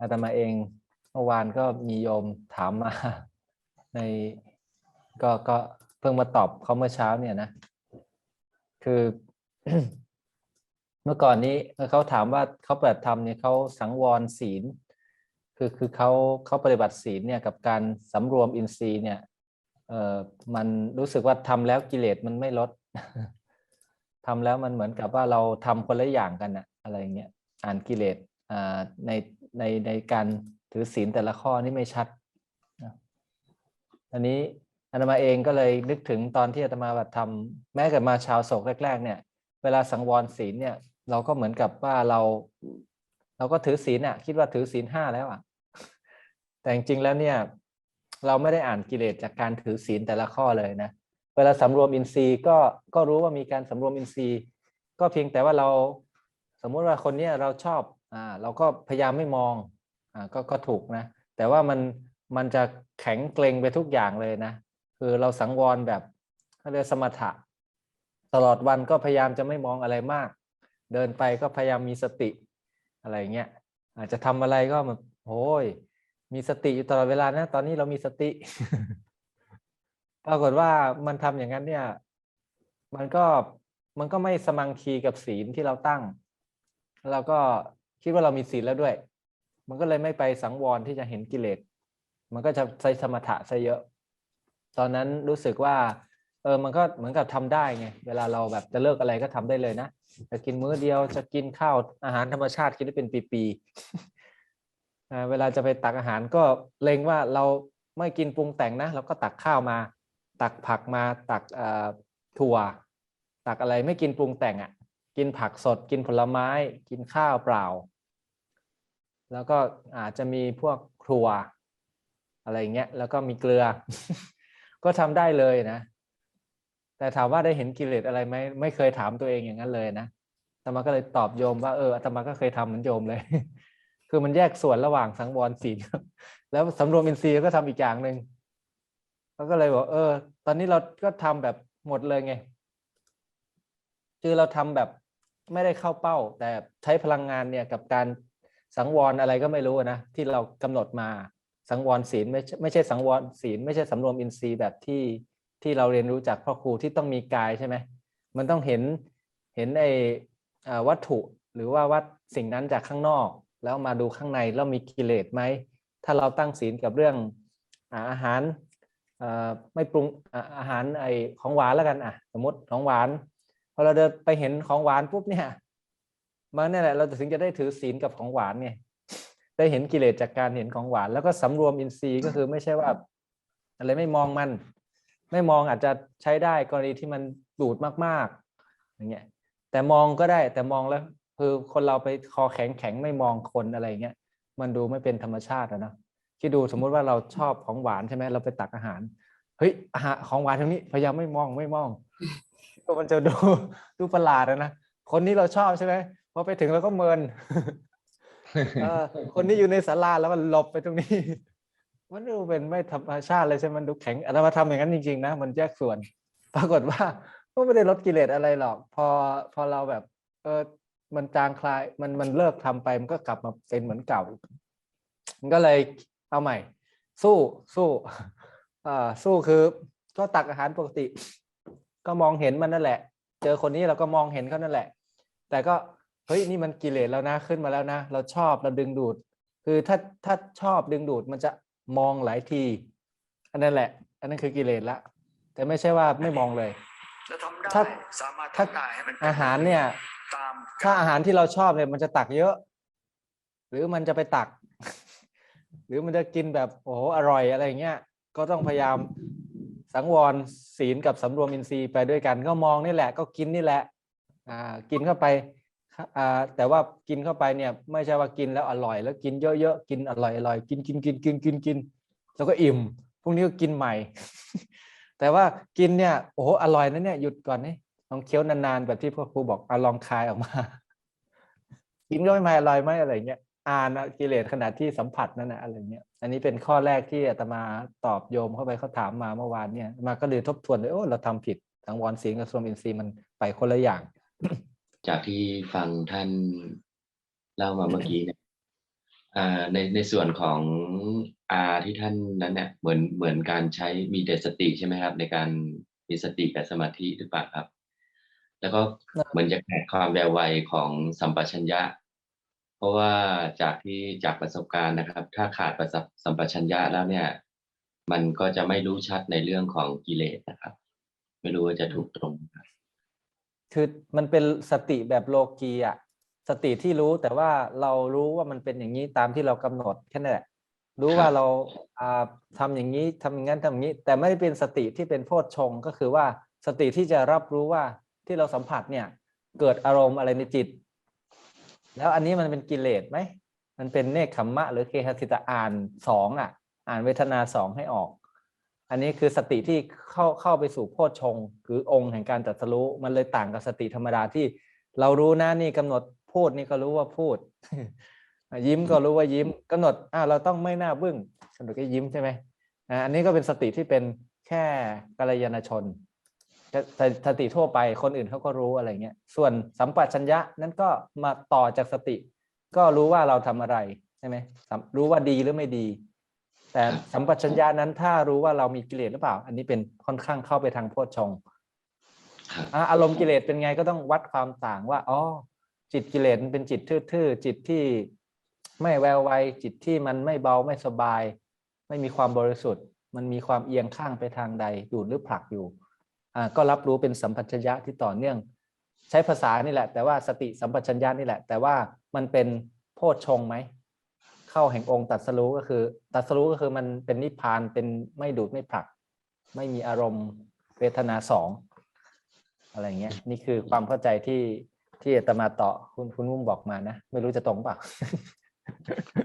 อาตมาเองเมื่อวานก็มีโยมถามมา ในก็ก็เพิ่งมาตอบเขาเมื่อเช้าเนี่ยนะ คือเมื่อก่อนนี้เขาถามว่าเขาปฏิบัติธรรมเนี่ยเขาสังวรศีล คือคือเขาเขาปฏิบัติศีลเนี่ยกับการสำรวมอินทรีย์เนี่ยเออมันรู้สึกว่าทำแล้วกิเลสมันไม่ลดทำแล้วมันเหมือนกับว่าเราทำคนละอย่างกันอะอะไรเงี้ยอ่านกิเลสอ่าใน ในในการถือศีลแต่ละข้อนี่ไม่ชัดนะอันนี้อาตมาเองก็เลยนึกถึงตอนที่อาตมาบัตทำแม้กับมาชาวโศกแรก ๆ เนี่ย เวลาสังวรศีลเนี่ย เราก็เหมือนกับว่าเราเราก็ถือศีลอะ คิดว่าถือศีลห้าแล้วอะ แต่จริงๆแล้วเนี่ย เราไม่ได้อ่านกิเลสจากการถือศีลแต่ละข้อเลยนะ เวลาสำรวมอินทรีย์ก็ก็รู้ว่ามีการสำรวมอินทรีย์ ก็เพียงแต่ว่าเราสมมุติว่าคนเนี้ยเราชอบ อ่าเราก็พยายามไม่มองอ่าก็ก็ถูกนะ แต่ว่ามันมันจะแข็งเกรงไปทุกอย่างเลยนะ คือเราสังวรแบบเรียกสมถะ ตลอดวันก็พยายามจะไม่มองอะไรมาก เดินไปก็พยายามมีสติอะไรเงี้ยอาจจะทำอะไรก็แบบโอ้ยมีสติอยู่ตลอดเวลานะ ตอนนี้เรามีสติ ปรากฏว่ามันทำอย่างนั้นเนี่ย มันก็มันก็ไม่สมังคีกับศีลที่เราตั้งเราก็ คิดว่าเรามีศีลแล้วด้วย มันก็เลยไม่ไปสังวรที่จะเห็นกิเลสมันก็จะใช้สมถะซะเยอะ ตอนนั้นรู้สึกว่า เออมันก็เหมือนกับทำได้ไงเวลาเราแบบจะเลิกอะไรก็ทำได้เลยนะจะกินมื้อเดียวจะกินข้าวอาหารธรรมชาติกินได้เป็นปีๆเวลาจะไปตักอาหารก็เล็งว่าเราไม่กินปรุงแต่งนะเราก็ตักข้าวมา ตักผักมาตักถั่ว ตักอะไรไม่กินปรุงแต่งอะ่ะ กินผักสด กินผลไม้ กินข้าวเปล่า แล้วก็อาจจะมีพวกครัว อะไรเงี้ย แล้วก็มีเกลือ ก็ทำได้เลยนะ แต่ถามว่าได้เห็นกิเลสอะไรไหมไม่เคยถามตัวเองอย่างนั้นเลยนะอาตมาก็เลยตอบโยมว่าเอออาตมาก็เคยทำเหมือนโยมเลย คือมันแยกส่วนระหว่างสังวรศีลแล้วสำรวมอินทรีย์ก็ทำอีกอย่างหนึ่งเขาก็เลยบอกเออ ตอนนี้เราก็ทำแบบหมดเลยไงคือเราทำแบบ ไม่ได้เข้าเป้า แต่ใช้พลังงานเนี่ยกับการสังวรอะไรก็ไม่รู้นะที่เรากำหนดมาสังวรศีลไม่ไม่ใช่สังวรศีลไม่ใช่สำรวมอินทรีย์แบบที่ที่เราเรียนรู้จากพ่อครูที่ต้องมีกายใช่ไหมมันต้องเห็นเห็นไอ้วัตถุหรือว่าวัดสิ่งนั้นจากข้างนอก แล้วมาดูข้างในแล้วมีกิเลสไหมถ้าเราตั้งศีลกับเรื่องอาหารไม่ปรุงอาหารไอของหวานแล้วกันอะสมมติของหวาน อเราเดินไปเห็นของหวานปุ๊บเนี่ยมันนี่แหละเราถึงจะได้ถือศีลกับของหวานไงได้เห็นกิเลสจากการเห็นของหวาน แล้วก็สำรวมอินทรีย์ก็คือไม่ใช่ว่าอะไรไม่มองมัน ไม่มองอาจจะใช้ได้กรณีที่มันดูดมากๆอย่างเงี้ยแต่มองก็ได้แต่มองแล้วคือคนเราไปคอแข็งแข็งไม่มองคนอะไรเงี้ยมันดูไม่เป็นธรรมชาติอะนะคิดดูสมมุติว่าเราชอบของหวานใช่ไหมเราไปตักอาหารเฮ้ยอาหารของหวานทางนี้พยายามไม่มองไม่มอง มันจะดูดูประหลาดนะคนนี้เราชอบใช่ไหมพอไปถึงเราก็เมินคนที่อยู่ในศาลาแล้วมันหลบไปตรงนี้ มันดูเป็นไม่ธรรมชาติเลยใช่ไหมมันดูแข็งอาตมาทำอย่างนั้นจริงๆนะมันแยกส่วน ปรากฏว่าก็ไม่ได้ลดกิเลสอะไรหรอก พอพอเราแบบ เออมันจางคลายมันมันเลิกทำไปมันก็กลับมาเป็นเหมือนเก่า มันก็เลยเอาใหม่ สู้สู้อ่าสู้คือก็ตักอาหารปกติ ก็มองเห็นมันนั่นแหละ เจอคนนี้เราก็มองเห็นเขานั่นแหละ แต่ก็เฮ้ยนี่มันกิเลสแล้วนะขึ้นมาแล้วนะ เราชอบเราดึงดูด คือถ้าถ้าชอบดึงดูดมันจะมองหลายที อันนั้นแหละ อันนั้นคือกิเลสละ แต่ไม่ใช่ว่าไม่มองเลยจะทำได้ถ้าสามารถถ้าทำได้ให้มันป็อาหารเนี่ยตามถ้าอาหารที่เราชอบเนี่ยมันจะตักเยอะ หรือมันจะไปตัก หรือมันจะกินแบบโอ้โหอร่อยอะไรอย่างเงี้ยก็ต้องพยายาม สังวรศีลกับสำรวมอินทรีย์ไปด้วยกัน ก็มองนี่แหละ ก็กินนี่แหละอ่ากินเข้าไปอ่าแต่ว่ากินเข้าไปเนี่ยไม่ใช่ว่ากินแล้วอร่อย แล้วกินเยอะๆกินอร่อยอร่อยกินกินกินกินกินกินแล้วก็อิ่มพรุ่งนี้ก็กินใหม่ แต่ว่ากินเนี่ยโอ้โหอร่อยนะเนี่ยหยุดก่อนนี่ลองเคี้ยวนานๆแบบที่พ่อครูบอกเอาลองคายออกมา กินก็ไม่มอร่อยไหมอะไรเงี้ย อ่านอะกิเลสขนาดที่สัมผัสนั่นนะอะไรเงี้ยอันนี้เป็นข้อแรกที่อาตมาตอบโยมเข้าไปเขาถามมาเมื่อวานเนี่ยอาตมาก็เลยทบทวนเลยโอ้เราทำผิดสังวรศีลกับสวมอินทรีย์มันไปคนละอย่าง จากที่ฟังท่านเล่ามาเมื่อกี้เนี่ยอ่าในในส่วนของอาที่ท่านนั้นเนี่ยเหมือนเหมือนการใช้มีแต่สติใช่ไหมครับ ในการมีสติกับสมาธิหรือเปล่าครับ แล้วก็เหมือนจะขาดความแววไวของสัมปชัญญะ เพราะว่าจากที่จากประสบการณ์นะครับ ถ้าขาดประสบสัมปชัญญะแล้วเนี่ย มันก็จะไม่รู้ชัดในเรื่องของกิเลสนะครับ ไม่รู้ว่าจะถูกตรงไหมครับคือมันเป็นสติแบบโลกีอะสติที่รู้แต่ว่าเรารู้ว่ามันเป็นอย่างนี้ตามที่เรากำหนดแค่นั้นแหละรู้ว่าเราอ่าทำอย่างนี้ทำอย่างนั้นทำอย่างนี้ แต่ไม่ได้เป็นสติที่เป็นโพชฌงค์ก็คือว่าสติที่จะรับรู้ว่าที่เราสัมผัสเนี่ย เกิดอารมณ์อะไรในจิต แล้วอันนี้มันเป็นกิเลสไหม มันเป็นเนคขมมะ หรือเคหสิตะอ่านสองอะ อ่านเวทนาสองให้ออก อันนี้คือสติที่เข้าเข้าไปสู่โพชฌงคือองค์แห่งการตรัสรู้มันเลยต่างกับสติธรรมดาที่เรารู้นะนี่กำหนดพูดนี่ก็รู้ว่าพูด ยิ้มก็รู้ว่ายิ้มกำหนดอ่าเราต้องไม่น่าบึ้งกำหนดก็ยิ้มใช่ไหมอันนี้ก็เป็นสติที่เป็นแค่กัลยาณชน สติทั่วไปคนอื่นเขาก็รู้อะไรเงี้ยส่วนสัมปชัญญะนั้นก็มาต่อจากสติ ก็รู้ว่าเราทำอะไรใช่ไหมสัมรู้ว่าดีหรือไม่ดี แต่สัมปชัญญะนั้นถ้ารู้ว่าเรามีกิเลสหรือเปล่า อันนี้เป็นค่อนข้างเข้าไปทางโพชฌงค์ครับอะอารมณ์กิเลสเป็นไงก็ต้องวัดความต่างว่าอ๋อจิตกิเลสมันเป็นจิตทื่อๆจิตที่ไม่แววไวจิตที่มันไม่เบาไม่สบาย ไม่มีความบริสุทธิ์ มันมีความเอียงข้างไปทางใดดูดหรือผลักอยู่อ่า ก็รับรู้เป็นสัมปชัญญะที่ต่อเนื่อง ใช้ภาษานี่แหละ แต่ว่าสติสัมปชัญญะนี่แหละ แต่ว่ามันเป็นโพชฌงไหมเข้าแห่งองค์ตรัสรู้ก็คือตรัสรู้ก็คือมันเป็นนิพพานเป็นไม่ดูดไม่ผลัก ไม่มีอารมณ์เวทนาสองอะไรเงี้ยนี่คือความเข้าใจที่ที่อาตมาต่อคุณคุณมุ่มบอกมานะ ไม่รู้จะตรงเปล่า